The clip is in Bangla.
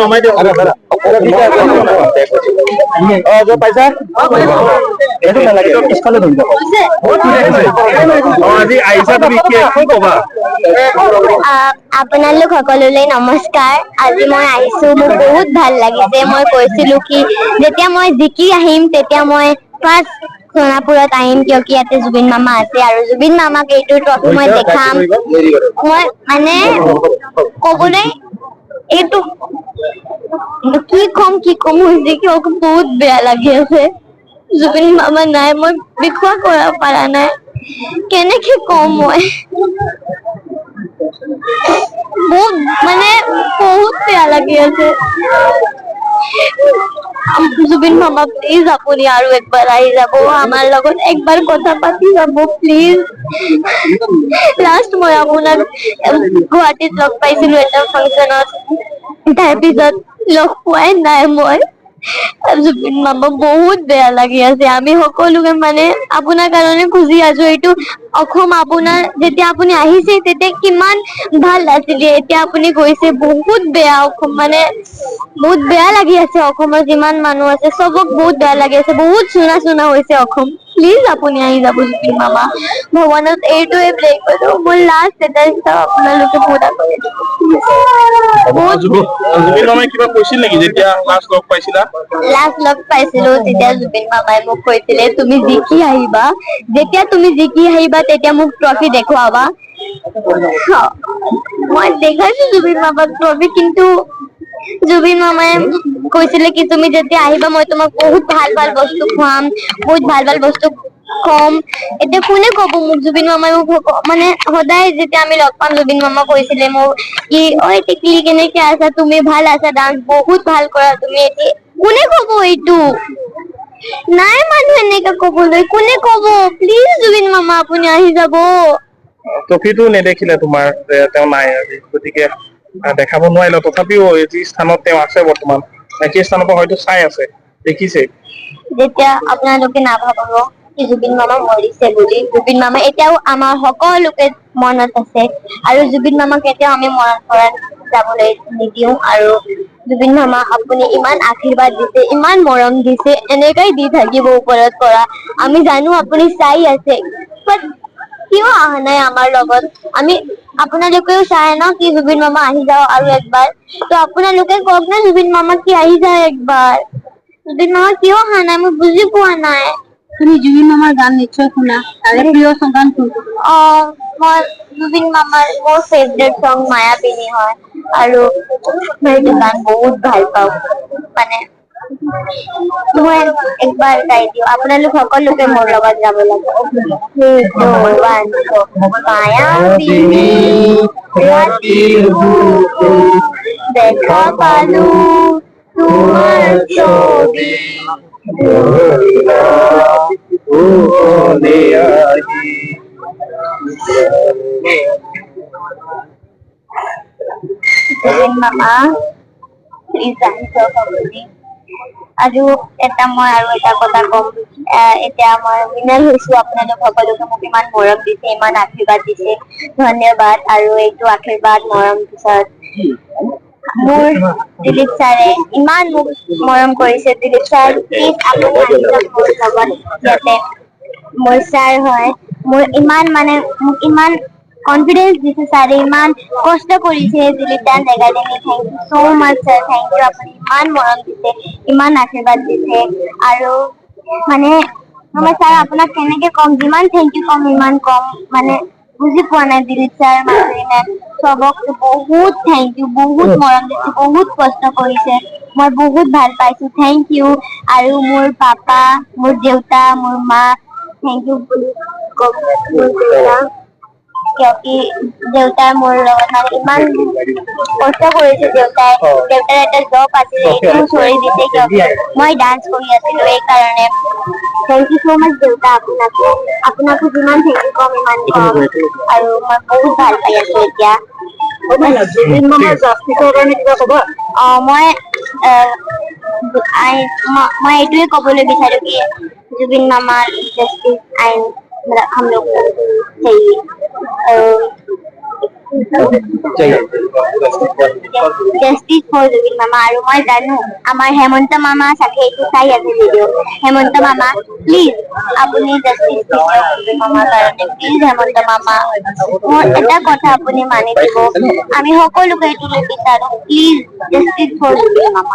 নমাই দিয়ক। অ, য'ত পাইছা? এইটো নালাগে, পিছফালে ধৰি। অ, আজি আহিছা তুমি কি কি ক'বা? আপোনালোক সকলোলৈ নমস্কাৰ আজি মই আহিছো মোক বহুত ভালো লাগিছে মই কৈছিলো কি যেতিয়া মই জিকি আহিম তেতিয়া মই ফাৰ্ষ্ট সোণাপুৰত আহিম কিয় কি ইয়াতে জুবিন মামা আছে আৰু জুবিন মামাক এইটো ট্ৰফি মই দেখাম। মই মানে কবলৈ এইটো কি কম কি কম হৈছে কি বহুত বেয়া লাগি আছে জুবিন মামা নাই মই বিশ্বাস কৰিব পৰা নাই। কেনেকে কম মই? বহুত মানে বহুত বেয়া লাগি আছে জুবিন মামা প্লিজ আপুনি আৰু একবাৰ আহি যাব। আমাৰ লগত একবাৰ কথা পাতি যাব প্লিজ লাষ্ট মই আপোনাক গুৱাহাটীত লগ পাইছিলো এটা ফাংচনত তাৰপিছত লগ পোৱাই নাই মই। জুবিন মামা বহুত বেয়া লাগি আছে। আমি সকলোকে মানে আপোনাৰ কাৰণে খুজি আছো। এইটো অসম আপোনাৰ, যেতিয়া আপুনি আহিছে, তেতিয়া কিমান ভালো আছিলে। এতিয়া আপুনি গৈছে, বহুত বেয়া অসম মানে বহুত বেয়া লাগি আছে অসমৰ যিমান মানুহ আছে চবক বহুত বেয়া লাগি আছে বহুত চুনা চুনা হৈছে অসম। প্লিজ আপুনি আহি যাব জুবিন মামা? ভগৱানত এইটোৱে প্ৰে কৰো মোৰ লাষ্ট এটা ইচ্ছা আপোনালোকে পুৰা কৰি দিব। বহুত জুবিন জুবিন মামাই কিবা কৈছিল নেকি যেতিয়া লাষ্ট লগ পাইছিলা? লাষ্ট লগ পাইছিলো তেতিয়া জুবিন মামাই মোক কৈছিলে তুমি জিকি আহিবা যেতিয়া তুমি জিকি আহিবা তেতিয়া মোক ট্ৰফি দেখুৱাবা। অ, মই দেখাইছো জুবিন মামাক ট্ৰফি কিন্তু জুবিন মামাই কৈছিলে কি, তুমি যেতিয়া আহিবা, মই তোমাক বহুত ভালো ভালো বস্তু খুৱাম, বহুত ভালো ভালো বস্তু কম। এতিয়া কোনে কব মোক? জুবিন মামাই মানে সদায় যেতিয়া আমি লগ পাম, জুবিন মামা কৈছিলে মোক কি ঐ টিকলি কেনেকে আছা, তুমি ভালো আছা, ডান্স বহুত ভালো কৰা তুমি। এটি কোনে কব এইটো? নাই মানুহ এনেকা কবলৈ। কোনে কব? প্লিজ জুবিন মামা, আপুনি আহি যাব। ট্ৰফিটো নেদেখিলে তোমাৰ তেওঁ নাই গতিকে দেখাব নোৱাৰিলে। তথাপিও যি স্থানত তেওঁ আছে বৰ্তমান সেই স্থানৰ পৰা হয়তো চাই আছে, দেখিছে। যেতিয়া আপোনালোকে নাভাবব কি জুবিন মামা মৰিছে বুলি, জুবিন মামা এতিয়াও আমাৰ সকলোকে মনত আছে। আৰু জুবিন মামাক কেতিয়াও আমি মনত পৰা যাবলৈ নিদিও। আৰু জুবিন মামা আপুনি ইমান আশীৰ্বাদ দিছে, ইমান মৰম দিছে, এনেকাই দি থাকিব ওপৰত পৰা। আমি জানো আপুনি চাই আছে বাট কিয় অহা নাই আমাৰ লগত? আমি আপোনালোকেও চাই ন কি জুবিন মামা আহি যাও আৰু একবাৰ ত আপোনালোকে কওক না জুবিন মামা কি আহি যায় একবাৰ জুবিন মামা কিয় অহা নাই মই বুজি পোৱা নাই তুমি জুবিন মামাৰ গান নিশ্চয় শুনা তাৰে প্ৰিয় গান কোনটো অ মই জুবিন মামাৰ মোৰ ফেভৰেট চং মায়াবিনী হয় আৰু মই এইটো গান বহুত ভালো পাওঁ মানে মই একবাৰ গাই দিওঁ আপোনালোক সকলোকে মোৰ লগত গাব লাগে দেখা পালো তোমাৰ ছবি মামা প্লিজ আৰু এটা মই আৰু এটা কথা কম। এতিয়া মই উইনাৰ হৈছো আপোনালোক সকলোকে মোক ইমান মৰম দিছে ইমান আশীৰ্বাদ দিছে। ধন্যবাদ। আৰু এইটো আশীৰ্বাদ মৰম পিছত মোৰ দিলীপ ছাৰে ইমান মোক মৰম কৰিছে। দিলীপ ছাৰ প্লিজ আপুনি আহি যাওক মোৰ লগত। ইয়াতে মোৰ ছাৰ হয়। মোৰ ইমান মানে মোক ইমান কনফিডেন্স দিছে ছাৰে ইমান কষ্ট কৰিছে Dilip da নেগালিঙে thank you so' much sir thank you আপুনি ইমান মৰম দিছে ইমান আশীৰ্বাদ দিছে আৰু মানে মই ছাৰ আপোনাক কেনেকে কম যিমান থেংক ইউ কম ইমান কম মানে বুজি পোৱা নাই দিলীপ ছাৰ মাধুৰী মেম চবক বহুত থেংক ইউ বহুত মৰম দিছে বহুত কষ্ট কৰিছে মই বহুত ভালো পাইছো থেংক ইউ আৰু মোৰ পাপা মোৰ দেউতা মোৰ মা থেংক ইউ বুলি কম মোৰ দেউতা কিয় কি দেউতাই মোৰ লগত মানে ইমান কষ্ট কৰিছে দেউতাই দেউতাৰ এটা জব আছিলে এইটো চৰি দিছে কিয় কি মই ডান্স কৰি আছিলো এইকাৰণে থেংক ইউ চ' মাচ দেউতা আপোনাকো আপোনাকো যিমান থেংক ইউ কম ইমান কম আৰু মই বহুত ভাল পাই আছো এতিয়া জুবিন মামাৰ জাষ্টিছৰ কাৰণে কিবা ক'বা অ মই আহ, আই- ম- মই এইটোৱে ক'বলৈ বিচাৰো কি जुबिन मामा जस्टिस एंड हम लोग को चाहिए জাষ্টিচ ফৰ জুবিন মামা আৰু মই জানো আমাৰ হেমন্ত মামা চাগে এইটো চাই আছে ভিডিঅ' হেমন্ত মামা প্লিজ আপুনি জুবিন মামাৰ কাৰণে প্লিজ হেমন্ত মামা মোৰ এটা কথা আপুনি মানি দিব আমি সকলোকে এইটো বিচাৰো প্লিজ জাষ্টিচ ফৰ জুবিন মামা